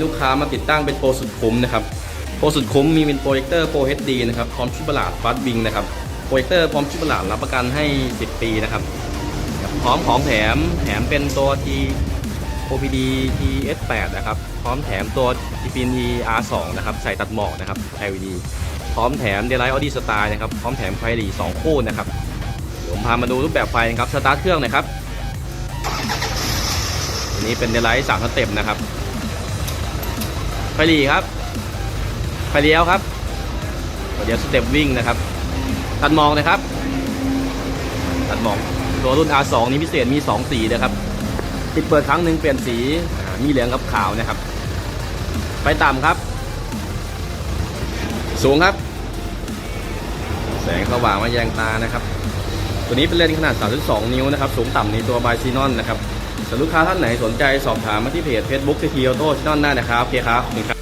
ลูกค้ามาติดตั้งเป็นโปรสุดคุ้มนะครับโปรสุดคุ้มมีเป็นโปรเจคเตอร์โปร HD นะครับพร้อมชิปประหลาดฟัดวิงนะครับโปรเจคเตอร์พร้อมชิปประหลาดรับประกันให้ 10 ปีนะครับพร้อมของแถมแถมเป็นตัว T OPD TS8 นะครับพร้อมแถมตัว GPN R2 นะครับใส่ตัดหมอกนะครับ LED พร้อมแถม Daylight Audi Style นะครับพร้อมแถมไฟหลี2คู่นะครับเดี๋ยวผมพามาดูรูปแบบไฟนะครับสตาร์ทเครื่องนะครับอันนี้เป็น Daylight 3สเต็ปนะครับ หลีครับไฟเลี้ยวครับเดี๋ยวสเต็ปวิ่งนะครับตัดมอกนะครับตัดมอกตัวรุ่น R2 นี้พิเศษมี 2 สีนะครับปิดเปิดครั้งหนึ่งเปลี่ยนสีมีเหลืองกับขาวนะครับไฟต่ำครับ สูงครับ แสงสว่างมาแยงตานะครับ ตัวนี้เป็นเลนส์ขนาด 32 นิ้วนะครับ สูงต่ำในตัวบายซีนอนนะครับ ส่วนลูกค้าท่านไหนสนใจสอบถามมาที่เพจ Facebook ทีทีออโต้ชินอนได้นะครับโอเคครับขอบคุณครับ